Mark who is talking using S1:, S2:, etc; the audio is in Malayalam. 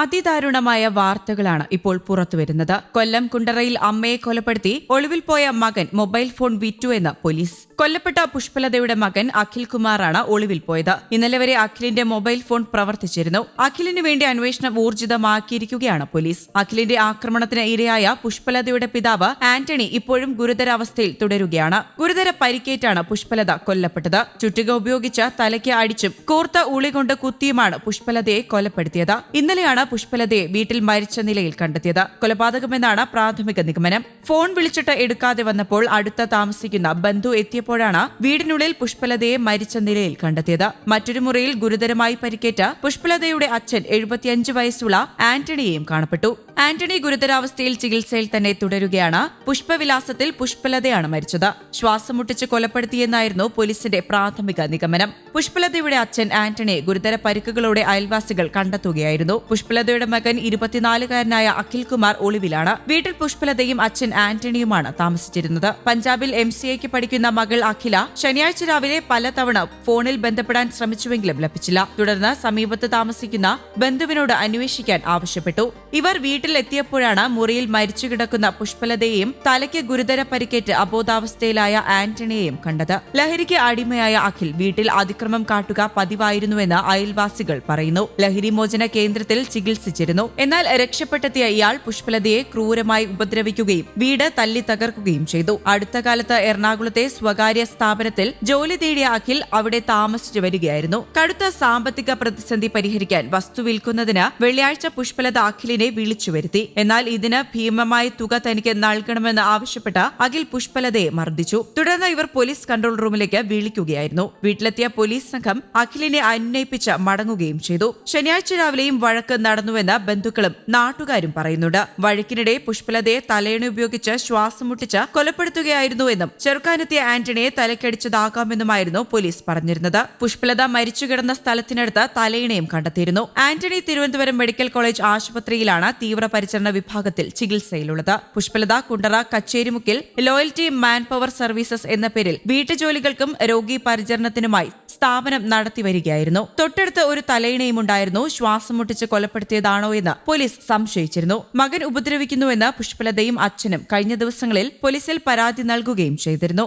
S1: അതിദാരുണമായ വാർത്തകളാണ് ഇപ്പോൾ പുറത്തുവരുന്നത്. കൊല്ലം കുണ്ടറയിൽ അമ്മയെ കൊലപ്പെടുത്തി ഒളിവിൽ പോയ മകൻ മൊബൈൽ ഫോൺ വിറ്റു എന്ന് പോലീസ്. കൊല്ലപ്പെട്ട പുഷ്പലതയുടെ മകൻ അഖിൽ കുമാറാണ് ഒളിവിൽ പോയത്. ഇന്നലെ വരെ അഖിലിന്റെ മൊബൈൽ ഫോൺ പ്രവർത്തിച്ചിരുന്നു. അഖിലിന് വേണ്ടി അന്വേഷണം ഊർജിതമാക്കിയിരിക്കുകയാണ് പോലീസ്. അഖിലിന്റെ ആക്രമണത്തിന് ഇരയായ പുഷ്പലതയുടെ പിതാവ് ആന്റണി ഇപ്പോഴും ഗുരുതരാവസ്ഥയിൽ തുടരുകയാണ്. ഗുരുതര പരിക്കേറ്റാണ് പുഷ്പലത കൊല്ലപ്പെട്ടത്. ചുറ്റിക ഉപയോഗിച്ച് തലയ്ക്ക് അടിച്ചും കൂർത്ത ഉളി കൊണ്ട് കുത്തിയുമാണ് പുഷ്പലതയെ കൊലപ്പെടുത്തിയത്. ഇന്നലെയാണ് പുഷ്പലതയെ വീട്ടിൽ മരിച്ച നിലയിൽ കണ്ടെത്തിയത്. കൊലപാതകമെന്നാണ് പ്രാഥമിക നിഗമനം. ഫോൺ വിളിച്ചിട്ട് എടുക്കാതെ വന്നപ്പോൾ അടുത്ത താമസിക്കുന്ന ബന്ധു എത്തിയപ്പോഴാണ് വീടിനുള്ളിൽ പുഷ്പലതയെ മരിച്ച നിലയിൽ കണ്ടെത്തിയത്. മറ്റൊരു മുറിയിൽ ഗുരുതരമായി പരിക്കേറ്റ പുഷ്പലതയുടെ അച്ഛൻ എഴുപത്തിയഞ്ച് വയസ്സുള്ള ആന്റണിയെയും കാണപ്പെട്ടു. ആന്റണി ഗുരുതരാവസ്ഥയിൽ ചികിത്സയിൽ തന്നെ തുടരുകയാണ്. പുഷ്പവിലാസത്തിൽ പുഷ്പലതയാണ് മരിച്ചത്. ശ്വാസം മുട്ടിച്ച് കൊലപ്പെടുത്തിയെന്നായിരുന്നു പോലീസിന്റെ പ്രാഥമിക നിഗമനം. പുഷ്പലതയുടെ അച്ഛൻ ആന്റണി ഗുരുതര പരിക്കുകളോടെ അയൽവാസികൾ കണ്ടെത്തുകയായിരുന്നു. പുഷ്പലതയുടെ മകൻ ഇരുപത്തിനാലുകാരനായ അഖിൽ കുമാർ ഒളിവിലാണ്. വീട്ടിൽ പുഷ്പലതയും അച്ഛൻ ആന്റണിയുമാണ് താമസിച്ചിരുന്നത്. പഞ്ചാബിൽ എം സി എക്ക് പഠിക്കുന്ന മകൾ അഖില ശനിയാഴ്ച രാവിലെ പലതവണ ഫോണിൽ ബന്ധപ്പെടാൻ ശ്രമിച്ചുവെങ്കിലും ലഭിച്ചില്ല. തുടർന്ന് സമീപത്ത് താമസിക്കുന്ന ബന്ധുവിനോട് അന്വേഷിക്കാൻ ആവശ്യപ്പെട്ടു. ഇവർ വീട്ടിൽ എത്തിയപ്പോഴാണ് മുറിയിൽ മരിച്ചു കിടക്കുന്ന പുഷ്പലതയെയും തലയ്ക്ക് ഗുരുതര പരിക്കേറ്റ് അബോധാവസ്ഥയിലായ ആന്റണിയെയും കണ്ടത്. ലഹരിക്ക് അടിമയായ അഖിൽ വീട്ടിൽ അതിക്രമം കാട്ടുക പതിവായിരുന്നുവെന്ന് അയൽവാസികൾ പറയുന്നു. ലഹരി മോചന കേന്ദ്രത്തിൽ ചികിത്സിച്ചിരുന്നു. എന്നാൽ രക്ഷപ്പെട്ടെത്തിയ ഇയാൾ പുഷ്പലതയെ ക്രൂരമായി ഉപദ്രവിക്കുകയും വീട് തല്ലി തകർക്കുകയും ചെയ്തു. അടുത്ത കാലത്ത് എറണാകുളത്തെ സ്വകാര്യ സ്ഥാപനത്തിൽ ജോലി തേടിയ അഖിൽ അവിടെ താമസിച്ചു വരികയായിരുന്നു. കടുത്ത സാമ്പത്തിക പ്രതിസന്ധി പരിഹരിക്കാൻ വസ്തു വിൽക്കുന്നതിന് വെള്ളിയാഴ്ച പുഷ്പലത അഖിലിനെ വിളിച്ചു വരുത്തി എന്നാൽ ഇതിന് ഭീമമായ തുക തനിക്ക് നൽകണമെന്ന് ആവശ്യപ്പെട്ട അഖിൽ പുഷ്പലതയെ മർദ്ദിച്ചു. തുടർന്ന് ഇവർ പോലീസ് കൺട്രോൾ റൂമിലേക്ക് വിളിക്കുകയായിരുന്നു. വീട്ടിലെത്തിയ പോലീസ് സംഘം അഖിലിനെ അന്വയിപ്പിച്ച് മടങ്ങുകയും ചെയ്തു. ശനിയാഴ്ച രാവിലെയും വഴക്ക് നടന്നുവെന്ന് ബന്ധുക്കളും നാട്ടുകാരും പറയുന്നുണ്ട്. വഴക്കിനിടെ പുഷ്പലതയെ തലയണ ഉപയോഗിച്ച് ശ്വാസം മുട്ടിച്ച് കൊലപ്പെടുത്തുകയായിരുന്നുവെന്നും ചെറുക്കാനെത്തിയ ആന്റണിയെ തലക്കടിച്ചതാകാമെന്നുമായിരുന്നു പോലീസ് പറഞ്ഞിരുന്നത്. പുഷ്പലത മരിച്ചു കിടന്ന സ്ഥലത്തിനടുത്ത് തലയിണയും കണ്ടെത്തിയിരുന്നു. ആന്റണി തിരുവനന്തപുരം മെഡിക്കൽ കോളേജ് ആശുപത്രിയിലാണ് തീവ്രപരിചരണ വിഭാഗത്തിൽ ചികിത്സയിലുള്ളത്. പുഷ്പലത കുണ്ടറ കച്ചേരിമുക്കിൽ ലോയൽറ്റി മാൻ പവർ സർവീസസ് എന്ന പേരിൽ വീട്ടുജോലികൾക്കും രോഗി പരിചരണത്തിനുമായി സ്ഥാപനം നടത്തിവരികയായിരുന്നു. തൊട്ടടുത്ത് ഒരു തലയിണയും ഉണ്ടായിരുന്നു ശ്വാസം മുട്ടിച്ച് കൊലപ്പെടുത്തിയതാണോ എന്ന് പോലീസ് സംശയിച്ചിരുന്നു. മകൻ ഉപദ്രവിക്കുന്നുവെന്ന് പുഷ്പലതയും അച്ഛനും കഴിഞ്ഞ ദിവസങ്ങളിൽ പോലീസിൽ പരാതി നൽകുകയും ചെയ്തിരുന്നു.